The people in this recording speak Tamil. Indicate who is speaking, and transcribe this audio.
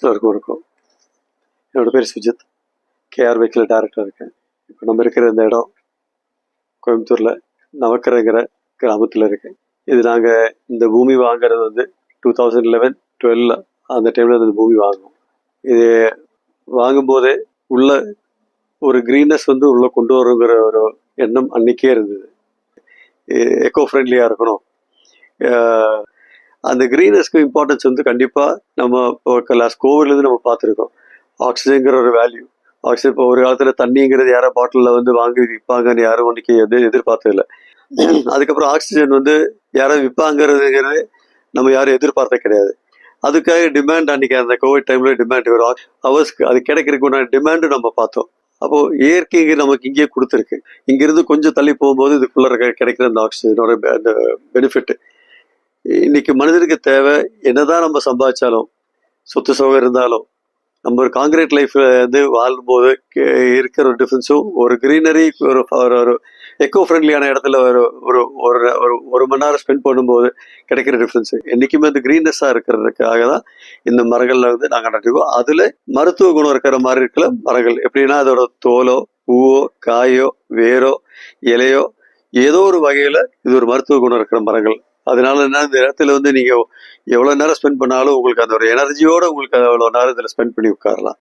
Speaker 1: எல்லாருக்கும் இருக்கும் என்னோட பேர் சுஜித். கேஆர் பைக்கில் டேரக்டர் இருக்கேன். இப்போ நம்ம இருக்கிற இந்த இடம் கோயம்புத்தூரில் நவக்கரைங்கிற கிராமத்தில் இருக்கேன் இது நாங்கள் இந்த பூமி வாங்குறது வந்து டூ தௌசண்ட் லெவன் டுவெல்ல அந்த டைமில் இந்த பூமி வாங்குவோம். இது வாங்கும்போதே உள்ள ஒரு க்ரீனஸ் வந்து உள்ளே கொண்டு வருங்கிற ஒரு எண்ணம் அன்னைக்கே இருந்தது. எக்கோ ஃப்ரெண்ட்லியாக இருக்கணும். அந்த க்ரீனஸ்க்கு இம்பார்ட்டன்ஸ் வந்து கண்டிப்பாக நம்ம லாஸ்ட் கோவிட்லேருந்து நம்ம பார்த்துருக்கோம். ஆக்சிஜன்கிற ஒரு வேல்யூ ஆக்சிஜன் இப்போ ஒரு காலத்தில் தண்ணிங்கிறது யாரோ பாட்டிலில் வந்து வாங்கி விற்பாங்கன்னு யாரும் அன்னைக்கு எது எதிர்பார்த்ததில்ல. அதுக்கப்புறம் ஆக்சிஜன் வந்து யாரோ விற்பாங்கிறதுங்கிறது நம்ம யாரும் எதிர்பார்த்த கிடையாது. அதுக்காக டிமாண்ட் அன்னைக்கு அந்த கோவிட் டைமில் டிமாண்ட் வரும் ஹவர்ஸ்க்கு அது கிடைக்கிறதுக்குண்டான டிமாண்டு நம்ம பார்த்தோம். அப்போ இயற்கைங்க நமக்கு இங்கேயே கொடுத்துருக்கு. இங்கிருந்து கொஞ்சம் தள்ளி போகும்போது இதுக்குள்ள கிடைக்கிற அந்த ஆக்சிஜனோட அந்த பெனிஃபிட் இன்னைக்கு மனிதனுக்கு தேவை என்னதான் நம்ம சம்பாதிச்சாலும் சொத்து சுகம் இருந்தாலும் நம்ம ஒரு காங்கிரீட் லைஃப்ல வந்து வாழும்போது இருக்கிற ஒரு டிஃபரன்ஸும் ஒரு கிரீனரி ஒரு ஒரு- எக்கோ ஃப்ரெண்ட்லியான இடத்துல ஒரு ஒரு ஒரு ஒரு ஒரு மணி நேரம் ஸ்பெண்ட் பண்ணும்போது கிடைக்கிற டிஃப்ரென்ஸ் என்றைக்குமே அந்த க்ரீன்னஸாக இருக்கிறதுக்காக தான் இந்த மரங்களில் வந்து நாங்கள் நட்டுருக்கோம் அதில் மருத்துவ குணம் இருக்கிற மாதிரி இருக்கிற மரங்கள். எப்படின்னா அதோட தோலோ பூவோ காயோ வேரோ இலையோ ஏதோ ஒரு வகையில் இது ஒரு மருத்துவ குணம் இருக்கிற மரங்கள். அதனால என்ன இந்த இடத்துல வந்து நீங்கள் எவ்வளோ நேரம் ஸ்பெண்ட் பண்ணாலும் உங்களுக்கு அந்த ஒரு எனர்ஜியோட உங்களுக்கு அவ்வளோ நேரம் இதில் ஸ்பெண்ட் பண்ணி உட்காரலாம்.